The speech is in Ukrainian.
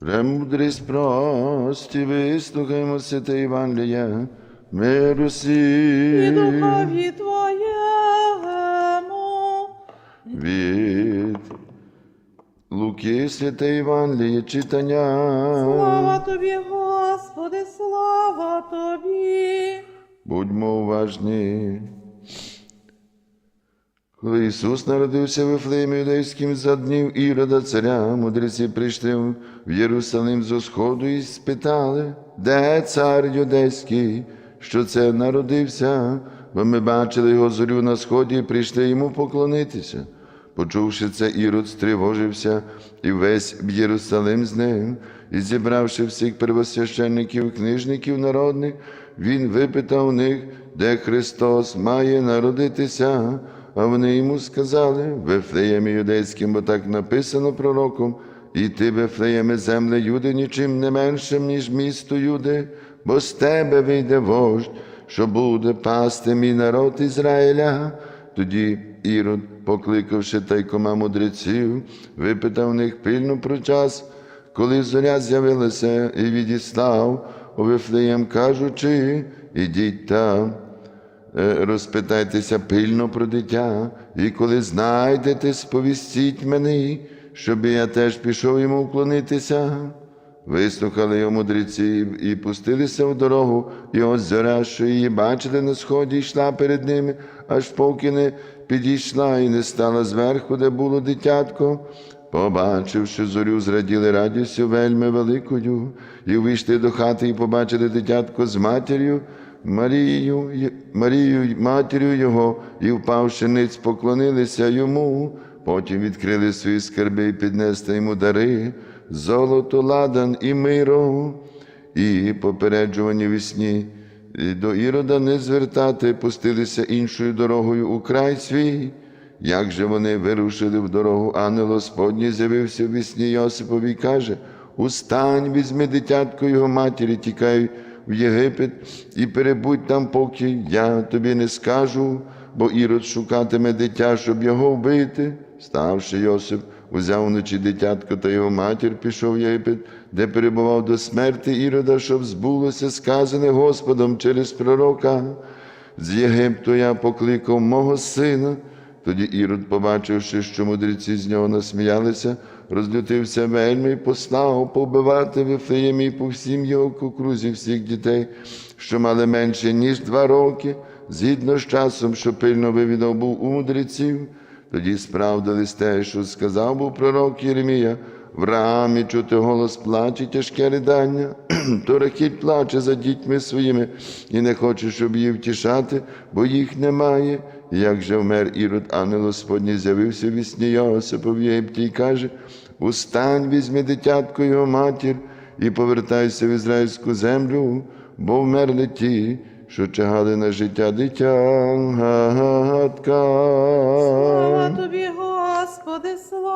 Премудрість прості, вислухаймо святе Євангелія, миру і духові Твоєму. Від Луки святе Євангеліє читання. Слава Тобі, Господи, слава Тобі. Будьмо уважні. Коли Ісус народився в Ефлеємі юдейським за днів Ірода царя, мудреці прийшли в Єрусалим зо сходу і спитали, де цар юдейський, що це народився, бо ми бачили його зорю на сході і прийшли йому поклонитися. Почувши це, Ірод стривожився і весь Єрусалим з ним, і зібравши всіх первосвященників, книжників народних, він випитав у них, де Христос має народитися. А вони йому сказали, в Ефлеємі юдейським, бо так написано пророком, і ти, Вифлеєме, земле Юди, нічим не меншим, ніж місто Юди, бо з тебе вийде вождь, що буде пасти мій народ Ізраїля. Тоді Ірод, покликавши тайкома мудреців, випитав у них пильно про час, коли зоря з'явилася і відіслав у Вифлеєм, кажучи, ідіть там. Е, розпитайтеся пильно про дитя, і коли знайдете, сповістіть мені, щоб я теж пішов йому вклонитися. Вислухали його мудреці і пустилися в дорогу, і ось зоря, що її бачили на сході, йшла перед ними, аж поки не підійшла і не стала зверху, де було дитятко. Побачивши зорю, зраділи радістю вельми великою, і увійшли до хати і побачили дитятко з матір'ю, Марією, Й- Марією, матір'ю його, і, впавши ниць, поклонилися йому. Потім відкрили свої скарби і піднесли йому дари, золото, ладан і миро, і попереджувані вісні. І До Ірода не звертати, пустилися іншою дорогою у край свій. Як же вони вирушили в дорогу, ангел Господній з'явився в вісні Йосипові і каже: Устань, візьми дитятко його матері, тікай в Єгипет і перебудь там, поки я тобі не скажу, бо Ірод шукатиме дитя, щоб його вбити. Ставши Йосип, узяв вночі дитятко та його матір, пішов в Єгипет, де перебував до смерти Ірода, щоб збулося сказане Господом через пророка. З Єгипту я покликав мого сина. Тоді Ірод, побачивши, що мудреці з нього насміялися, розлютився вельми і послав побивати Вифлеємі і по всім його кукрузі всіх дітей, що мали менше, ніж два роки, згідно з часом, що пильно вивідав був у мудреців. Тоді справдились те, що сказав був пророк Єремія, в рамі чути голос плаче, тяжке ридання, то рахіт плаче за дітьми своїми і не хоче, щоб її втішати, бо їх немає. Як же вмер Ірод, ангел Господній з'явився в вісні Йосипа в Єгипті і каже: Устань, візьми дитятко його матір і повертайся в ізраїльську землю, бо вмерли ті, що чагали на життя дитя. Гадка. Слава Тобі, Господи, слава.